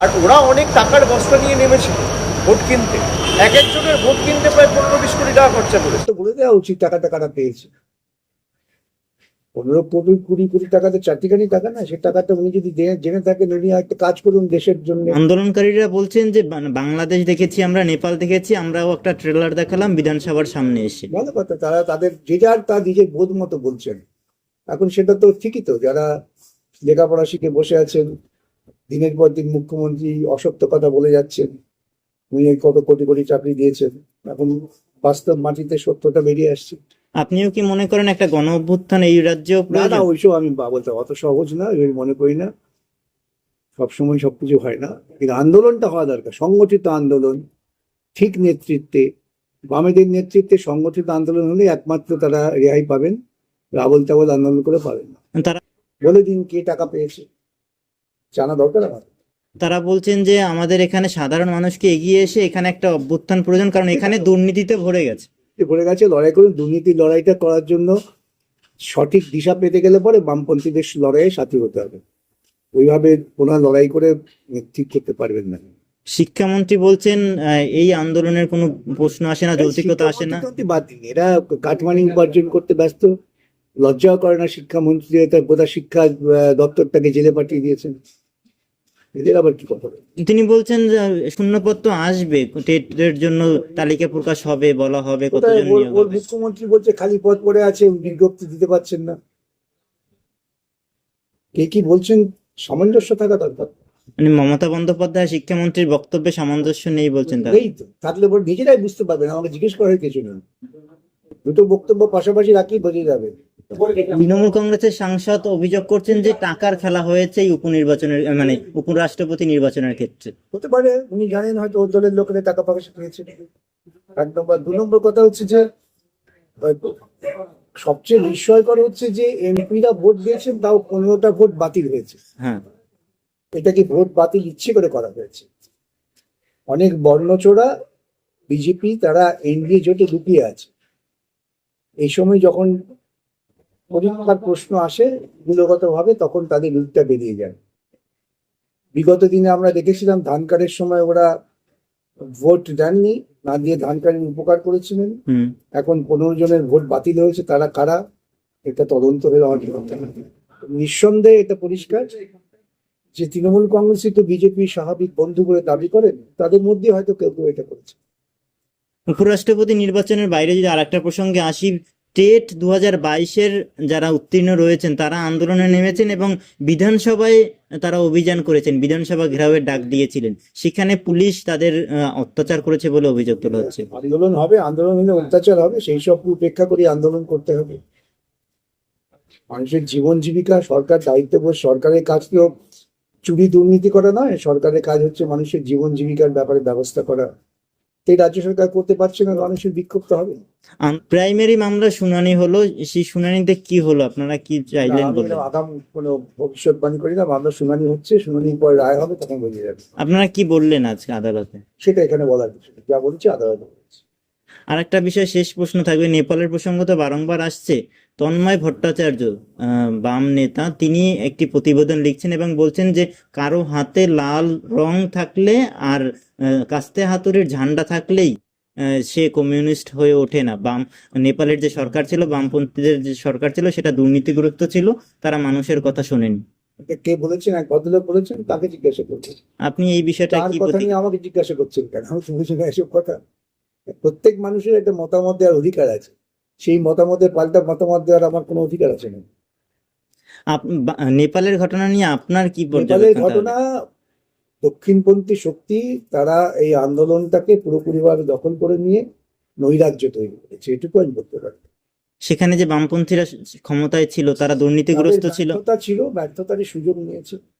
আর ওরা অনেক টাকার বস্তা নিয়ে নেমেছিল ভোট কিনতে। এক একজনের ভোট কিনতে প্রায় পনেরো বিশ কোটি টাকা খরচা করে তো বলে দেওয়া উচিত টাকা টাকাটা পেয়েছে। পনেরো কোটি কুড়ি কোটি টাকা তো চারটিখানি টাকা না সে টাকাটা উনি যদি দে- জেনে থাকেন উনি একটা কাজ করুন দেশের জন্য। আন্দোলনকারীরা বলছেন যে বাংলাদেশ দেখেছি আমরা নেপাল দেখেছি আমরাও একটা ট্রেলার দেখালাম বিধানসভার সামনে এসে। ভালো কথা তারা তাদের যে যার তা নিজের বোধ মতো বলছেন। এখন সেটা তো ঠিকই তো যারা লেখাপড়া শিখে বসে আছেন দিনের পর দিন মুখ্যমন্ত্রী অসত্য কথা বলে যাচ্ছেন। উনি কত কোটি কোটি চাকরি দিয়েছেন। এখন বাস্তব মাটিতে সত্যটা বেরিয়ে আসছে। আপনিও কি মনে করেন একটা গণ অভ্যুত্থান এই রাজ্যেও না না ওইসব আমি বলতে অত সহজ না আমি মনে করি না। সবসময় সবকিছু হয় না। কিন্তু আন্দোলনটা হওয়া দরকার। সংগঠিত আন্দোলন ঠিক নেতৃত্বে বামেদের নেতৃত্বে সংগঠিত আন্দোলন হলে একমাত্র তারা রেহাই পাবেন। রাবল তাবল আন্দোলন করে পাবেন না। তারা বলে দিন কে টাকা পেয়েছে। জানা দরকার আমার তারা বলছেন যে আমাদের এখানে সাধারণ মানুষকে এগিয়ে এসে এখানে একটা অভ্যুত্থান প্রয়োজন কারণ এখানে দুর্নীতিতে ভরে গেছে। ভরে গেছে লড়াই করুন। দুর্নীতির লড়াইটা করার জন্য সঠিক দিশা পেতে গেলে পরে বামপন্থীদের লড়াইয়ে সাথী হতে হবে। ওইভাবে ওনারা লড়াই করে ঠিক করতে পারবেন না। শিক্ষামন্ত্রী বলছেন এই আন্দোলনের কোনো প্রশ্ন আসে না যৌতিকতা আসে না। বাদ দিন। এরা কাটমানি উপার্জন করতে ব্যস্ত। লজ্জাও করে না শিক্ষামন্ত্রী তার গোটা শিক্ষা দপ্তরটাকে জেলে পাঠিয়ে দিয়েছেন। এদের আবার কি কথা তিনি বলছেন যে শূন্যপত্র আসবে টেটের জন্য তালিকা প্রকাশ হবে বলা হবে কতজন ওর- মুখ্যমন্ত্রী বলছে খালি পদ পড়ে আছে বিজ্ঞপ্তি দিতে পারছেন না। কে কি বলছেন? সামঞ্জস্য থাকা দরকার। মানে মমতা বন্দ্যোপাধ্যায় শিক্ষামন্ত্রীর বক্তব্যে সামঞ্জস্য নেই বলছেন তারা। এই তো। থাকলে পর নিজেরাই বুঝতে পারবেন আমাকে জিজ্ঞেস করার কিছু নেই। দুটো বক্তব্য পাশাপাশি রাখলেই বোঝা যাবে। তৃণমূল কংগ্রেসের সাংসদ অভিযোগ করছেন যে টাকার খেলা হয়েছে এই উপনির্বাচনের মানে উপরাষ্ট্রপতি নির্বাচনের ক্ষেত্রে। হতে পারে উনি জানেন হয়তো ওর দলের লোকেরা টাকা পয়সা পেয়েছে। এক নম্বর। দু নম্বর কথা হচ্ছে যে সবচেয়ে বিস্ময়কর হচ্ছে যে এমপিরা ভোট দিয়েছেন তাও পনেরোটা ভোট বাতিল হয়েছে। হ্যাঁ। এটা কি ভোট বাতিল ইচ্ছে করে করা হয়েছে? অনেক বর্ণচোরা বিজেপি তারা এনডিএ জোটে লুকিয়ে আছে। এই সময় যখন পরীক্ষার প্রশ্ন আসে মূলগতভাবে তখন তাদের রুটটা বেরিয়ে যায়। বিগত দিনে আমরা দেখেছিলাম ধান কার্ডের সময় ওরা ভোট দেননি না দিয়ে ধান কার্ডের উপকার করেছিলেন। এখন পনেরো জনের ভোট বাতিল হয়েছে তারা কারা? এটা তদন্ত হয়ে আমার নিঃসন্দেহে এটা পরিষ্কার যে তৃণমূল কংগ্রেসই তো বিজেপি স্বাভাবিক বন্ধু বলে দাবি করেন তাদের মধ্যে হয়তো কেউ কেউ এটা করেছে। উপরাষ্ট্রপতি নির্বাচনের বাইরে যদি আরেকটা প্রসঙ্গে আসি টেট দু হাজার বাইশের যারা উত্তীর্ণ রয়েছেন, তারা আন্দোলনে নেমেছেন এবং বিধানসভায় তারা অভিযান করেছেন, বিধানসভা ঘেরাওয়ের ডাক দিয়েছিলেন। সেখানে পুলিশ তাদের অত্যাচার করেছে বলে অভিযোগ তোলা হচ্ছে। আন্দোলন হবে, আন্দোলন হলে অত্যাচার হবে, সেই সব উপেক্ষা করে আন্দোলন করতে হবে। মানুষের জীবন জীবিকা, সরকার দায়িত্ববোধ সরকারের কাজ তো চুরি দুর্নীতি করা নয়, সরকারের কাজ হচ্ছে মানুষের জীবন জীবিকার ব্যাপারে ব্যবস্থা করা। এই রাজ্য সরকার করতে পারছে না, মানুষের বিক্ষুব্ধ হবে প্রাইমারি মামলা শুনানি হলো সেই শুনানিতে কি হলো? আপনারা কি চাইলেন আগাম কোনো ভবিষ্যৎবাণী করি না মামলা শুনানি হচ্ছে শুনানির পরে রায় হবে তখন যাবে। আপনারা কি বললেন আজকে আদালতে? সেটা এখানে বলার কিছু যা বলছি আদালত আর একটা বিষয় শেষ প্রশ্ন থাকবে নেপালের প্রসঙ্গ তো বারংবার আসছে। তন্ময় ভট্টাচার্য আহ, বাম নেতা তিনি একটি প্রতিবেদন লিখছেন এবং বলছেন যে কারও হাতে লাল রং থাকলে আর কাস্তে হাতুড়ির ঝান্ডা থাকলেই সে কমিউনিস্ট হয়ে ওঠে না। বাম নেপালের যে সরকার ছিল বামপন্থীদের যে সরকার ছিল সেটা দুর্নীতিগ্রস্ত ছিল তারা মানুষের কথা শোনেনি। কে বলেছেন? এক ভদ্রলোক বলেছেন তাকে জিজ্ঞাসা করছেন আপনি এই বিষয়টা কি কথা নিয়ে আমাকে জিজ্ঞাসা করছেন কেন? আমি বুঝি না এসব কথা। প্রত্যেক মানুষের একটা মতামত দেওয়ার অধিকার আছে। সেই মতামতের পাল্টা মতামত দেওয়ার আমার কোনো অধিকার আছে না। নেপালের ঘটনা নিয়ে আপনার কি নেপালের ঘটনা দক্ষিণপন্থী শক্তি তারা এই আন্দোলনটাকে পুরোপুরিভাবে দখল করে নিয়ে নৈরাজ্য তৈরি করেছে। এটুকু আমি বলতে পারি। সেখানে যে বামপন্থীরা ক্ষমতায় ছিল তারা দুর্নীতিগ্রস্ত ছিল? ছিল ব্যর্থতারই সুযোগ নিয়েছে।